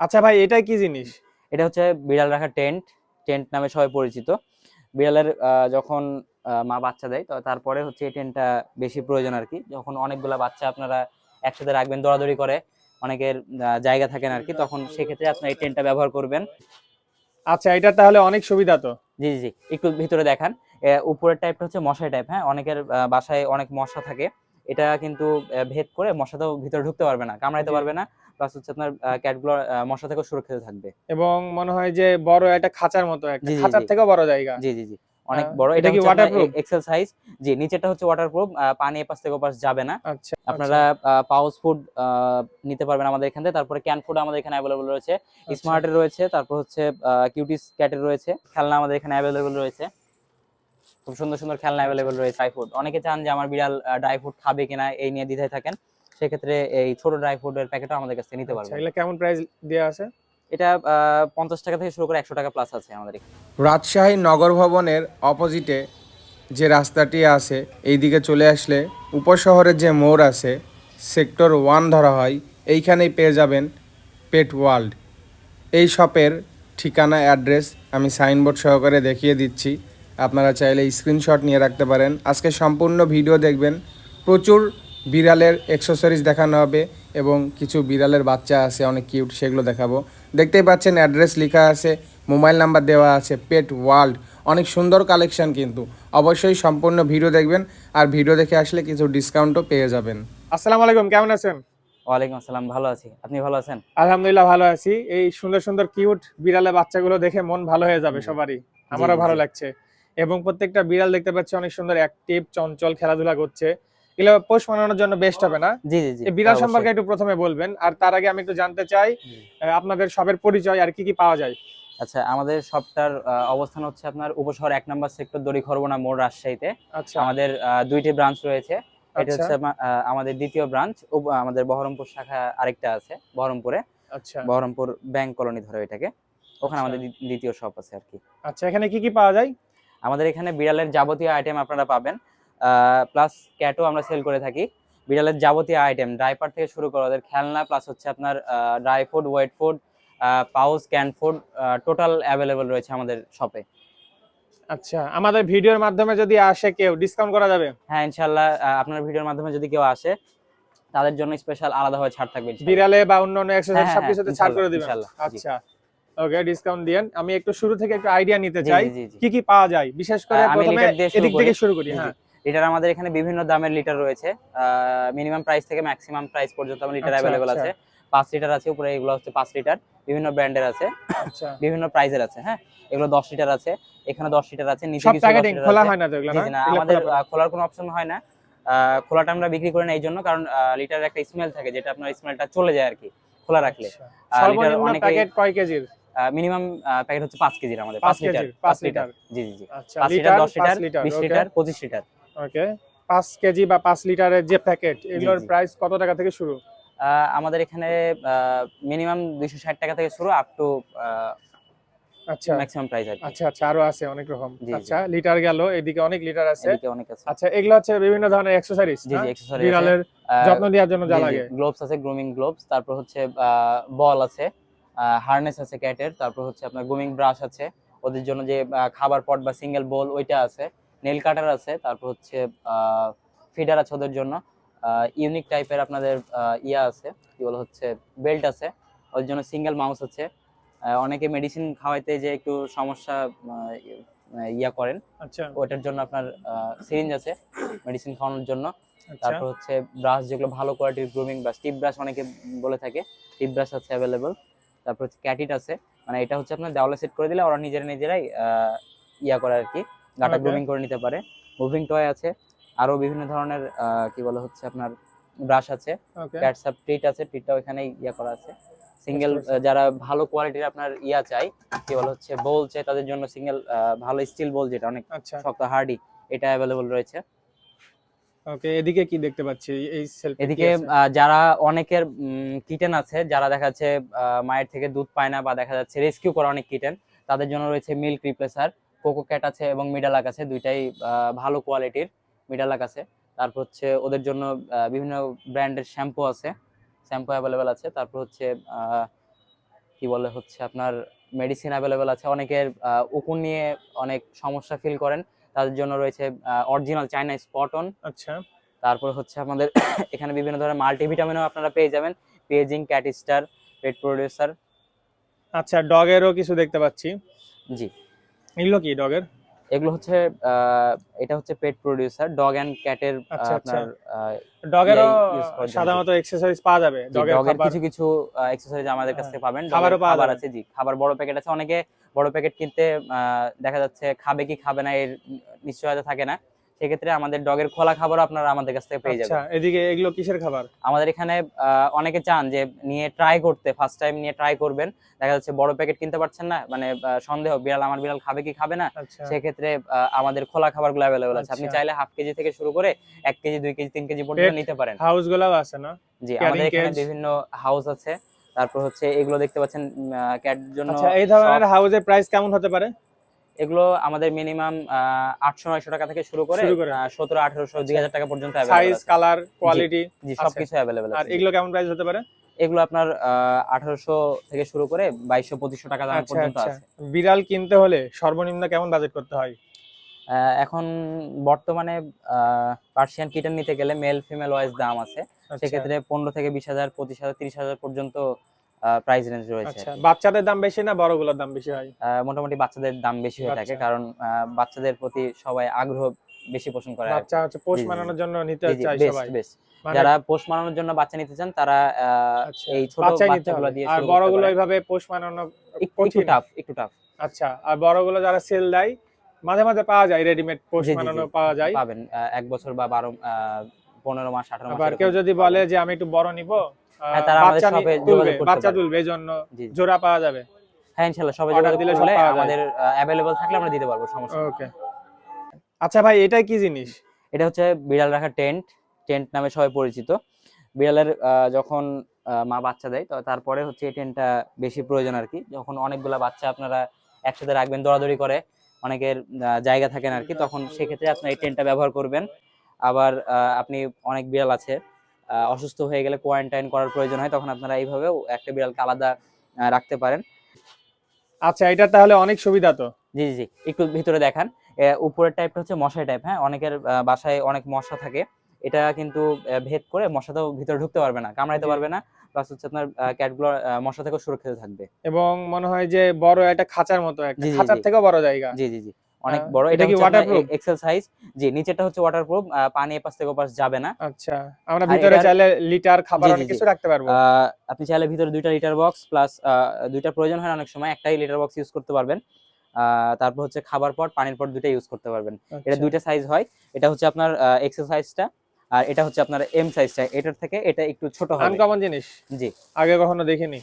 আচ্ছা ভাই এটাই কি জিনিস? এটা হচ্ছে বিড়াল রাখার টেন্ট। টেন্ট নামে সবাই পরিচিত। বিড়ালের যখন মা বাচ্চা দেয় তো তারপরে হচ্ছে এই টেন্টটা বেশি প্রয়োজন আর কি। যখন অনেকগুলা বাচ্চা আপনারা একসাথে রাখবেন দৌড়াদৌড়ি করে অনেকের জায়গা থাকেন আর কি তখন সেক্ষেত্রে আপনার এই টেন্টটা ব্যবহার করবেন। আচ্ছা এটা তাহলে অনেক সুবিধা তো? জি জি একটু ভিতরে দেখান। উপরের টাইপটা হচ্ছে মশাই টাইপ হ্যাঁ? অনেকের বাসায় অনেক মশা থাকে। এটা কিন্তু ভেদ করে মশা তো ভিতরে ঢুকতে পারবে না কামড়াইতে পারবে না। প্লাস হচ্ছে আপনার ক্যাটগুলো মশা থেকে সুরক্ষিত থাকবে। এবং মনে হয় যে বড় একটা খাঁচার মতো একটা। খাঁচার জি। থেকেও বড় জায়গা। জি জি জি। অনেক বড়। এটা কি waterproof? এক্সেল সাইজ জি নিচেটা হচ্ছে ওয়াটারপ্রুফ পানি এপাশ থেকে ওপাশ যাবে না। আচ্ছা আপনারা পাউচ ফুড নিতে পারবেন আমাদের এখান থেকে। তারপরে ক্যান ফুড আমাদের এখানে অ্যাভেলেবল রয়েছে। আচ্ছা। স্মার্টের রয়েছে। তারপর হচ্ছে কিউটিস ক্যাটের রয়েছে। খেলনা আমাদের এখানে অ্যাভেলেবল রয়েছে। খুব সুন্দর সুন্দর খেলনা অ্যাভেলেবল রয়েছে। ড্রাই ফ্রুট অনেকে চান যে আমার বিড়াল ড্রাই ফুড খাবে কিনা এই নিয়ে দ্বিধায় থাকেন। সেক্ষেত্রে এই ছোট ড্রাই ফ্রুটের প্যাকেটও আমাদের কাছে নিতে আচ্ছা, পারবেন। এগুলো কেমন প্রাইস দেওয়া আছে? এটা পঞ্চাশ টাকা থেকে শুরু করে একশো টাকা প্লাস আছে আমাদের রাজশাহী নগর ভবনের অপোজিটে যে রাস্তাটি আছে এই দিকে চলে আসলে উপশহরের যে মোড় আছে সেক্টর ওয়ান ধরা হয় এইখানেই পেয়ে যাবেন পেট ওয়ার্ল্ড এই শপের ঠিকানা অ্যাড্রেস আমি সাইনবোর্ড সহকারে দেখিয়ে দিচ্ছি। আপনারা চাইলে স্ক্রিনশট নিয়ে রাখতে পারেন। আজকে সম্পূর্ণ ভিডিও দেখবেন। প্রচুর বিড়ালের এক্সেসরিজ দেখানো হবে এবং কিছু বিড়ালের বাচ্চা আছে অনেক কিউট সেগুলো দেখাবো। দেখতেই পাচ্ছেন অ্যাড্রেস লেখা আছে মোবাইল নাম্বার দেওয়া আছে পেট ওয়ার্ল্ড অনেক সুন্দর কালেকশন কিন্তু। অবশ্যই সম্পূর্ণ ভিডিও দেখবেন আর ভিডিও দেখে আসলে কিছু ডিসকাউন্টও পেয়ে যাবেন। আসসালামু আলাইকুম কেমন আছেন? ওয়ালাইকুম আসসালাম ভালো আছি। আপনি ভালো আছেন? আলহামদুলিল্লাহ ভালো আছি। এই সুন্দর সুন্দর কিউট বিড়ালের বাচ্চাগুলো দেখে মন ভালো হয়ে যাবে সবারই। আমারও ভালো লাগছে। এবং প্রত্যেকটা বিড়াল দেখতে পাচ্ছি অনেক সুন্দর অ্যাক্টিভ চঞ্চল খেলাধুলা করছে। এগুলো পোষ মানানোর জন্য বেস্ট হবে না। জি জি বিড়াল সম্পর্কে একটু প্রথমে বলবেন আর তার আগে আমি একটু জানতে চাই আপনাদের সবের পরিচয় আর কি কি পাওয়া যায়? আচ্ছা আমাদের শপটার অবস্থান হচ্ছে আপনার উপশহর এক নম্বর সেক্টর দড়ি খরবনা মোড় রাজশাহীতে। আচ্ছা। আমাদের দুইটি ব্রাঞ্চ রয়েছে। এটা আচ্ছা। হচ্ছে আমাদের দ্বিতীয় ব্রাঞ্চ আমাদের বহরমপুর শাখা আরেকটা আছে বহরমপুরে। আচ্ছা। বহরমপুর ব্যাংক কলোনি ধরে এটাকে। ওখানে আচ্ছা। আমাদের দ্বিতীয় শপ আছে আর কি। আচ্ছা এখানে কি কি পাওয়া যায়? আমাদের এখানে বিড়ালের যাবতীয় আইটেম আপনারা পাবেন। প্লাস ক্যাটও আমরা সেল করে থাকি। বিড়ালের যাবতীয় আইটেম ড্রাইপার থেকে শুরু করে ওদের খেলনা প্লাস হচ্ছে আপনার dry food wet food pouch can food total available রয়েছে আমাদের শপে আচ্ছা আমাদের ভিডিওর মাধ্যমে যদি আসে কেউ ডিসকাউন্ট করা যাবে? হ্যাঁ ইনশাল্লাহ আপনার ভিডিওর মাধ্যমে যদি কেউ আসে তাদের জন্য স্পেশাল আলাদা আলাদাভাবে ছাড় থাকবে বিড়ালে বা অন্য অন্য এক্সারসাইজ হ্যাঁ, হ্যাঁ, সবকিছুতে ছাড় করে দিবেন? আচ্ছা ওকে ডিসকাউন্ট দিয়েন। আমি একটু শুরু থেকে একটু আইডিয়া নিতে চাই। কি কি পাওয়া যায়? বিশেষ করে প্রথমে এদিক থেকে শুরু করি। হ্যাঁ। লিটার আমাদের এখানে বিভিন্ন দামের লিটার রয়েছে। মিনিমাম প্রাইস থেকে ম্যাক্সিমাম প্রাইস পর্যন্ত আমার লিটার আচ্ছা, অ্যাভেলেবল আচ্ছা। আছে। পাঁচ লিটার আছে উপরে এগুলো হচ্ছে পাঁচ লিটার। বিভিন্ন ব্র্যান্ডের আছে। আচ্ছা। বিভিন্ন প্রাইজের আছে হ্যাঁ? এগুলো দশ লিটার আছে এখানে দশ লিটার আছে নিচে কিছু 10 খোলা হয় না আমাদের খোলার কোনো অপশন হয় না। খোলাটা আমরা বিক্রি করি না এই জন্য কারণ লিটার একটা স্মেল থাকে যেটা আপনার স্মেলটা চলে যায় আর কি খোলা রাখলে। আচ্ছা। প্যাকেট কয় কেজির? মিনিমাম প্যাকেট হচ্ছে পাঁচ কেজির আমাদের পাঁচ পাঁচ লিটার কেজির, পাঁচ পাঁচ লিটার। লিটার। জি জি জি। আচ্ছা পাঁচ লিটার লিটার দশ লিটার পাঁচ লিটার বিশ ওকে। লিটার পঁচিশ লিটার। ওকে পাঁচ কেজি বা পাঁচ লিটারের যে প্যাকেট এগুলোর প্রাইস কত টাকা থেকে শুরু? আমাদের এখানে মিনিমাম দুইশো ষাট টাকা থেকে শুরু আপ টু আচ্ছা। ম্যাক্সিমাম প্রাইস কি। আচ্ছা আচ্ছা আরও আছে অনেক রকম। আচ্ছা লিটার গেল এদিকে অনেক লিটার আছে। এদিকে অনেক আছে। আচ্ছা এগুলো হচ্ছে বিভিন্ন ধরনের এক্সেসরিজ জি জি এক্সেসরি বিড়ালের যত্ন নেওয়ার জন্য যা লাগে। গ্লোভস আছে গ্রুমিং গ্লোভস তারপর হচ্ছে বল আছে হার্নেস আছে ক্যাটের তারপর হচ্ছে আপনার গ্রুমিং ব্রাশ আছে ওদের জন্য যে খাবার পট বা সিঙ্গেল বোল ওইটা আছে। নেল কাটার আছে তারপর হচ্ছে ফিডার আছে ওদের জন্য। ইউনিক টাইপের আপনাদের আহ, ইয়া আছে কি বলে হচ্ছে বেল্ট আছে ওদের জন্য সিঙ্গেল মাউস আছে। অনেকে মেডিসিন খাওয়াইতে যে একটু সমস্যা ইয়া করেন আচ্ছা। ওইটার জন্য আপনার সিরিঞ্জ আছে মেডিসিন খাওয়ানোর জন্য। আচ্ছা। তারপর হচ্ছে ব্রাশ যেগুলো ভালো কোয়ালিটির গ্রুমিং ব্রাশ টিপ ব্রাশ অনেকে বলে থাকে টিপ ব্রাশ আছে অ্যাভেলেবল তারপর হচ্ছে ক্যাটিট আছে মানে এটা হচ্ছে আপনার দেওয়ালে সেট করে দিলে ওরা নিজেরা নিজেরাই আহ, ইয়া করে আর কি। গাটা গ্রুমিং করে নিতে পারে। মুভিং টয় আছে আরও বিভিন্ন ধরনের কি বলে হচ্ছে আপনার ব্রাশ আছে ওকে। ক্যাট সাব ট্রিট আছে ট্রিটটাও এখানে ইয়া করা আছে। সিঙ্গেল যারা ভালো কোয়ালিটির আপনার ইয়া চাই কি বলে হচ্ছে বোল চাই তাদের জন্য সিঙ্গেল ভালো স্টিল বোল যেটা অনেক আচ্ছা। শক্ত হার্ডি এটা অ্যাভেলেবল রয়েছে। ওকে এদিকে কি দেখতে পাচ্ছি? এই সেলফ এদিকে যারা অনেকের কিটেন আছে যারা দেখা যাচ্ছে মায়ের থেকে দুধ পায় না বা দেখা যাচ্ছে রেস্কিউ করা অনেক কিটেন তাদের জন্য রয়েছে মিল্ক রিপ্লেসার কোকো ক্যাট আছে এবং মিডালাক আছে দুইটাই ভালো কোয়ালিটির মিডালাক আছে। তারপর হচ্ছে ওদের জন্য বিভিন্ন ব্র্যান্ডের শ্যাম্পু আছে শ্যাম্পু অ্যাভেলেবেল আছে। তারপর হচ্ছে কি বলে হচ্ছে আপনার মেডিসিন অ্যাভেলেবেল আছে। অনেকের উকুন নিয়ে অনেক সমস্যা ফিল করেন। তাদের জন্য রয়েছে অরিজিনাল চাইনা স্পটন আচ্ছা। তারপর হচ্ছে আমাদের এখানে বিভিন্ন ধরনের মাল্টিভিটামিনও আপনারা পেয়ে যাবেন। পেজিং ক্যাটিস্টার পেট প্রোডিউসার। আচ্ছা ডগেরও কিছু দেখতে পাচ্ছি। জি। এগুলো কি ডগের? এগুলো হচ্ছে এটা হচ্ছে পেট প্রোডিউসার ডগ এন্ড ক্যাটের। আপনার জন্য। সাধারণত এক্সারসাইজ পাওয়া যাবে ডগের ডগের কিছু কিছু এক্সারসাইজ আমাদের কাছ হ্যাঁ, থেকে পাবেন। খাবারও খাবার আছে জি খাবার বড় প্যাকেট আছে অনেকে বড় প্যাকেট কিনতে দেখা যাচ্ছে খাবে কি খাবে না এর নিশ্চয়তা থাকে না। সেক্ষেত্রে আমাদের ডগের খোলা খাবারও আপনারা আমাদের কাছ থেকে পেয়ে আচ্ছা যাবেন। এদিকে এগুলো কিসের খাবার? আমাদের এখানে অনেকে চান যে নিয়ে ট্রাই করতে ফার্স্ট টাইম নিয়ে ট্রাই করবেন। দেখা যাচ্ছে বড় প্যাকেট কিনতে পারছেন না মানে সন্দেহ বিড়াল আমার বিড়াল খাবে কি খাবে না? আচ্ছা। সেক্ষেত্রে আমাদের খোলা খাবারগুলো অ্যাভেলেবল আছে। আপনি আচ্ছা। চাইলে হাফ কেজি থেকে শুরু করে এক কেজি দুই কেজি তিন কেজি পর্যন্ত নিতে পারেন। হাউস গুলাও আছে না? জি আমাদের এখানে বিভিন্ন হাউস আছে। তারপর হচ্ছে এগুলো দেখতে পাচ্ছেন ক্যাট জন্য আচ্ছা এই ধরনের। হাউসের প্রাইস কেমন হতে পারে? এগুলো আমাদের মিনিমাম আটশো নয়শো টাকা থেকে শুরু করে সতেরো আঠারোশো দুই হাজার টাকা পর্যন্ত সাইজ কালার কোয়ালিটি সবকিছু অ্যাভেলেবেল আর এগুলো কেমন প্রাইস হতে পারে? এগুলো আপনার আঠারোশো থেকে শুরু করে বাইশশো পঁচিশশো টাকা দাম আচ্ছা পর্যন্ত আচ্ছা। আছে। বিড়াল কিনতে হলে সর্বনিম্ন কেমন বাজেট করতে হয়? এখন বর্তমানে পার্সিয়ান কিটেন নিতে গেলে মেল ফিমেল ওয়াইজ দাম আছে। আচ্ছা, সেক্ষেত্রে পনেরো থেকে বিশ হাজার পঁচিশ হাজার তিরিশ হাজার পর্যন্ত প্রাইস রেঞ্জ রয়েছে আচ্ছা বাচ্চাদের দাম বেশি না বড়গুলোর দাম বেশি হয়? মোটামুটি বাচ্চাদের দাম বেশি হয়ে থাকে। কারণ বাচ্চাদের প্রতি সবাই আগ্রহ বেশি পোষণ করে বাচ্চা হচ্ছে পোষ। মানানোর জন্য নিতে চায় সবাই। best। মানে যারা পোষ মানানোর জন্য বাচ্চা নিতে চান তারা আহ, আচ্ছা, এই ছোট বাচ্চাগুলো দিয়ে আর বড়গুলো এইভাবে পোষ মানানো একটু- টাফ একটু টাফ আচ্ছা আর বড়গুলো যারা সেল দেয় মাঝে মাঝে পাওয়া যায় রেডিমেড পোষ। মানানো পাওয়া যায়। পাবেন এক বছর বা বারো পনেরো মাস আঠারো মাস আবার কেউ যদি বলে যে আমি একটু বড় নিব হ্যাঁ, বাচ্চা তুলবে বাচ্চা তুলবে এই জন্য। জোড়া পাওয়া যাবে। হ্যাঁ ইনশাল্লাহ সবাই যোগাযোগ দিলে করলে আমাদের অ্যাভেলেবল থাকলে আমরা দিতে পারব সমস্যা ওকে আচ্ছা ভাই এটাই কি জিনিস? এটা হচ্ছে বিড়াল রাখার টেন্ট। টেন্ট নামে সবাই পরিচিত। বিড়ালের যখন মা বাচ্চা দেয় তো তারপরে হচ্ছে এই টেন্টটা বেশি প্রয়োজন আর কি। যখন অনেকগুলা বাচ্চা আপনারা একসাথে রাখবেন দৌড়াদৌড়ি করে অনেকের জায়গা থাকে না আর কি তখন সেক্ষেত্রে আপনি এই টেন্টটা ব্যবহার করবেন। আবার আপনি অনেক বিড়াল আছে অসুস্থ হয়ে গেলে কোয়ারেন্টাইন করার প্রয়োজন হয় তখন আপনারা এইভাবেও একটা বিড়ালকে আলাদা রাখতে পারেন। আচ্ছা এটা তাহলে অনেক সুবিধা তো? জি জি একটু ভিতরে দেখান। উপরের টাইপটা হচ্ছে মশাই টাইপ হ্যাঁ? অনেকের বাসায় অনেক মশা থাকে। এটা কিন্তু ভেদ করে মশা তো ভিতরে ঢুকতে পারবে না কামড়াইতে পারবে না। প্লাস হচ্ছে আপনার ক্যাটগুলো মশা থেকে সুরক্ষিত থাকবে। এবং মনে হয় যে বড় একটা খাঁচার মতো একটা। খাঁচার থেকেও বড় জায়গা। জি জি জি। অনেক বড়। এটা কি ওয়াটারপ্রুফ waterproof? এক্সেল সাইজ জি নিচেরটা হচ্ছে ওয়াটারপ্রুফ পানি এপাশ থেকে ওপাশ যাবে না। আচ্ছা আমরা ভিতরে চাইলে লিটার খাবার অনেক কিছু রাখতে পারব। আপনি চাইলে ভিতরে দুইটা লিটার বক্স প্লাস দুইটা প্রয়োজন হয় অনেক সময় একটাই লিটার বক্স ইউজ করতে পারবেন। তারপর হচ্ছে খাবার পট পানির পট দুইটা ইউজ করতে পারবেন। এটা আচ্ছা। দুইটা সাইজ হয়। এটা হচ্ছে আপনার এক্সেল সাইজটা আর এটা হচ্ছে আপনার এম সাইজটা এটার থেকে এটা একটু ছোট হবে। আনকমন জিনিস। জি। আগে কখনো দেখিনি।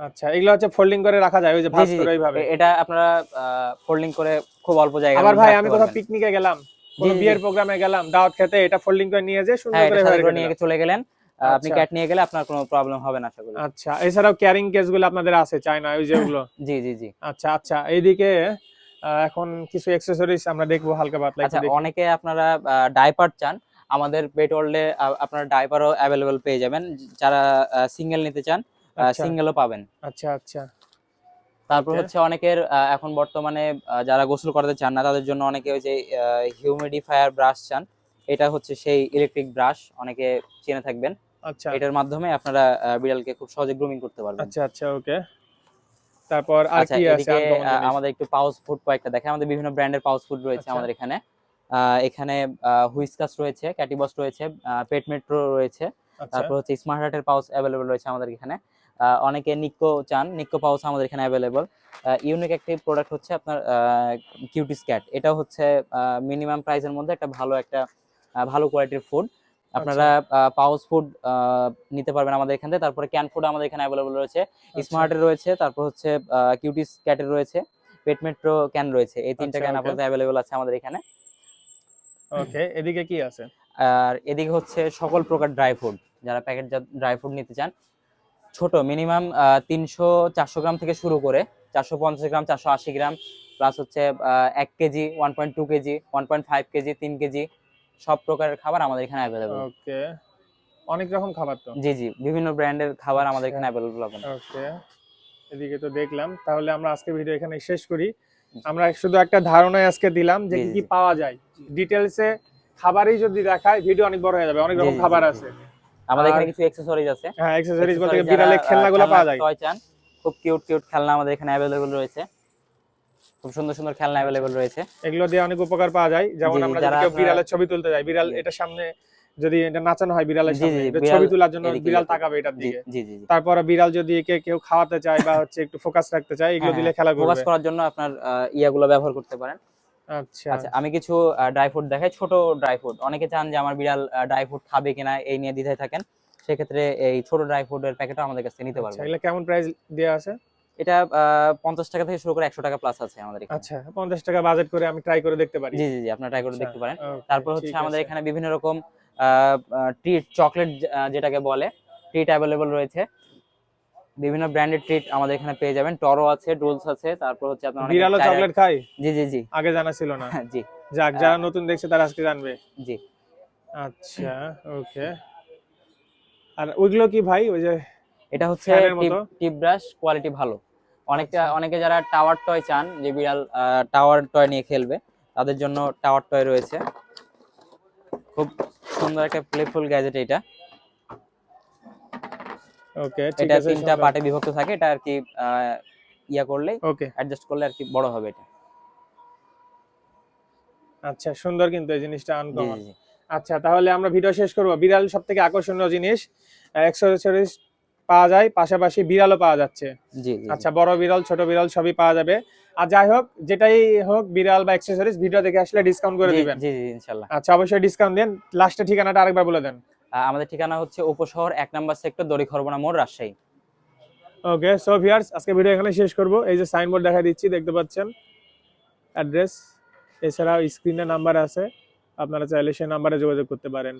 আচ্ছা এগুলো হচ্ছে ফোল্ডিং করে রাখা যায় ওই যে ভাঁজ করে ওইভাবে। এটা আপনারা ফোল্ডিং করে খুব অল্প জায়গা আবার ভাই আমি কোথাও পিকনিকে গেলাম কোনো। বিয়ের প্রোগ্রামে গেলাম দাওয়াত খেতে এটা ফোল্ডিং করে নিয়ে যে সুন্দর হ্যাঁ করে নিয়ে চলে গেলেন আপনি আচ্ছা। ক্যাট নিয়ে গেলে আপনার কোনো প্রবলেম হবে না আশা করি আচ্ছা এছাড়াও ক্যারিং কেসগুলো আপনাদের আছে চায়না ওই যেগুলো জি জি জি। আচ্ছা আচ্ছা এইদিকে এখন কিছু অ্যাক্সেসরিজ আমরা দেখব হালকা পাতলা আচ্ছা অনেকে আপনারা ডাইপার চান আমাদের পেট ওয়ার্ল্ডে আপনারা ডাইপারও অ্যাভেলেবল পেয়ে যাবেন যারা সিঙ্গেল নিতে চান আচ্ছা সিঙ্গেলও পাবেন। আচ্ছা আচ্ছা। তারপর হচ্ছে অনেকের এখন বর্তমানে যারা গোসল করতে চান না তাদের জন্য অনেকে ওই যে হিউমিডিফায়ার ব্রাশ চান এটা হচ্ছে সেই ইলেকট্রিক ব্রাশ অনেকে চেনে থাকবেন। আচ্ছা। এটার মাধ্যমে আপনারা বিড়ালকে খুব সহজে গ্রুমিং করতে পারবেন। আচ্ছা আচ্ছা ওকে। তারপর আর আচ্ছা কি আছে? আমাদের একটু পাউস ফুড কয়েকটা দেখেন আমাদের বিভিন্ন ব্র্যান্ডের পাউস ফুড রয়েছে আচ্ছা। আমাদের এখানে। এখানে হুইসকাস রয়েছে ক্যাটিবস রয়েছে পেট মেট্রো রয়েছে। আচ্ছা। তারপর হচ্ছে স্মার্ট হার্টের পাউচ অ্যাভেলেবল রয়েছে আমাদের এখানে। অনেকে নিক্কো চান নিক্কো পাউস আমাদের এখানে অ্যাভেলেবল ইউনিক একটি প্রোডাক্ট হচ্ছে আপনার কিউটিস ক্যাট এটা হচ্ছে মিনিমাম প্রাইসের মধ্যে একটা ভালো একটা ভালো কোয়ালিটির ফুড আপনারা পাউস ফুড নিতে পারবেন আমাদের এখান থেকে। তারপরে ক্যান ফুড আমাদের এখানে অ্যাভেলেবল রয়েছে। আচ্ছা। স্মার্টের রয়েছে তারপর হচ্ছে কিউটিস ক্যাটের রয়েছে। পেট মেট্রো ক্যান রয়েছে। এই তিনটা আচ্ছা, ক্যান. আপাতত অ্যাভেলেবল আছে আমাদের এখানে। ওকে এদিকে কি আছে? আর এদিকে হচ্ছে সকল প্রকার ড্রাই ফুড যারা প্যাকেটজাত ড্রাই ফুড নিতে চান ছোট মিনিমাম তিনশো চারশো গ্রাম থেকে শুরু করে চারশো পঞ্চাশ গ্রাম চারশো আশি গ্রাম প্লাস হচ্ছে এক KG one point two KG one point five KG তিন কেজি সব প্রকারের খাবার আমাদের এখানে অ্যাভেলেবল ওকে অনেক রকম খাবার তো। জি জি বিভিন্ন ব্র্যান্ডের খাবার আমাদের এখানে অ্যাভেলেবল পাবেন ওকে এদিকে তো দেখলাম। তাহলে আমরা আজকে ভিডিও এখানে শেষ করি। আমরা শুধু একটা ধারণায় আজকে দিলাম যে কি। পাওয়া যায়। ডিটেলসে খাবারই যদি দেখায় ভিডিও অনেক বড় হয়ে যাবে। অনেক রকম খাবার আছে। আমাদের এখানে কিছু অ্যাক্সেসরিজ আছে। হ্যাঁ অ্যাক্সেসরিজ বলতে বিড়ালের খেলনাগুলো পাওয়া যায়। টয় চান খুব কিউট কিউট খেলনা আমাদের এখানে অ্যাভেলেবল রয়েছে। খুব সুন্দর সুন্দর খেলনা অ্যাভেলেবল রয়েছে। এগুলো দিয়ে অনেক উপকার পাওয়া যায়। যেমন আমরা যদি কেউ বিড়ালের ছবি তুলতে যাই বিড়াল এটা সামনে যদি এটা নাচানো হয় বিড়ালের সামনে এটা ছবি তোলার জন্য বিড়াল। তাকাবে এটার দিকে। জি জি তারপরে বিড়াল যদি একে কেউ খাওয়াতে চায় বা হচ্ছে একটু ফোকাস রাখতে চায় এগুলো হ্যাঁ, দিলে খেলা করবে। ফোকাস করার জন্য আপনার ইয়াগুলো ব্যবহার করতে পারেন। আচ্ছা। আচ্ছা আমি কিছু ড্রাই ফ্রুট দেখাই। ছোট ড্রাই ফ্রুট অনেকে চান যে আমার বিড়াল ড্রাই ফ্রুট খাবে কিনা এই নিয়ে দ্বিধায় থাকেন। সেক্ষেত্রে এই ছোট ড্রাই ফ্রুটের প্যাকেটও আমাদের কাছে নিতে আচ্ছা পারবেন। এগুলো কেমন প্রাইস দেওয়া আছে? এটা পঞ্চাশ টাকা থেকে শুরু করে একশো টাকা প্লাস আছে আমাদের আচ্ছা পঞ্চাশ টাকা বাজেট করে আমি ট্রাই করে দেখতে পারি। জি জি জি আপনারা ট্রাই করে আচ্ছা, দেখতে পারেন। তারপর হচ্ছে আমাদের এখানে বিভিন্ন রকম ট্রিট চকলেট যেটাকে বলে ট্রিট অ্যাভেলেবল রয়েছে। বিভিন্ন ব্র্যান্ডেড ট্রিট আমাদের এখানে পেয়ে যাবেন। টরো আছে ডোলস আছে তারপর হচ্ছে আপনার বিড়ালও চকলেট খায়? জি জি জি। আগে জানা ছিল না। জি। যাক যারা নতুন দেখছে তারা আজকে জানবে। জি। আচ্ছা ওকে। আর ওইগুলো কি ভাই? ওই যে এটা হচ্ছে টিপ ব্রাশ কোয়ালিটি ভালো। অনেকটা আচ্ছা। অনেকে যারা টাওয়ার টয় চান যে বিড়াল টাওয়ার টয় নিয়ে খেলবে তাদের জন্য টাওয়ার টয় রয়েছে। খুব সুন্দর একটা প্লেফুল গ্যাজেট এটা। ওকে ঠিক এটা তিনটা পার্টে বিভক্ত থাকে এটা আর কি ইয়া করলে ওকে। অ্যাডজাস্ট করলে আর কি বড় হবে এটা। আচ্ছা সুন্দর কিন্তু এই জিনিসটা আনকমন আচ্ছা তাহলে আমরা ভিডিও শেষ করব। বিড়াল সব থেকে আকর্ষণীয় জিনিস অ্যাক্সেসরিজ পাওয়া যায় পাশাপাশি বিড়ালও পাওয়া যাচ্ছে। জি আচ্ছা বড় বিড়াল ছোট বিড়াল সবই পাওয়া যাবে। আর যাই হোক যেটাই হোক বিড়াল বা অ্যাক্সেসরিজ ভিডিও দেখে আসলে ডিসকাউন্ট করে দিবেন। জি জি ইনশাল্লাহ। আচ্ছা অবশ্যই ডিসকাউন্ট দেন। লাস্টে ঠিকানাটা আরেকবার বলে দেন। আমাদের ঠিকানা হচ্ছে উপশহর এক নম্বর সেক্টর দড়ি খরবনা মোড় রাজশাহী। ওকে সো ভিউয়ার্স আজকে ভিডিও এখানে শেষ করব। এই যে সাইনবোর্ড দেখা দিচ্ছি, দেখতে পাচ্ছেন? অ্যাড্রেস এছাড়াও স্ক্রিনে নাম্বার আছে। আপনারা চাইলে সেই নাম্বারে যোগাযোগ করতে পারেন।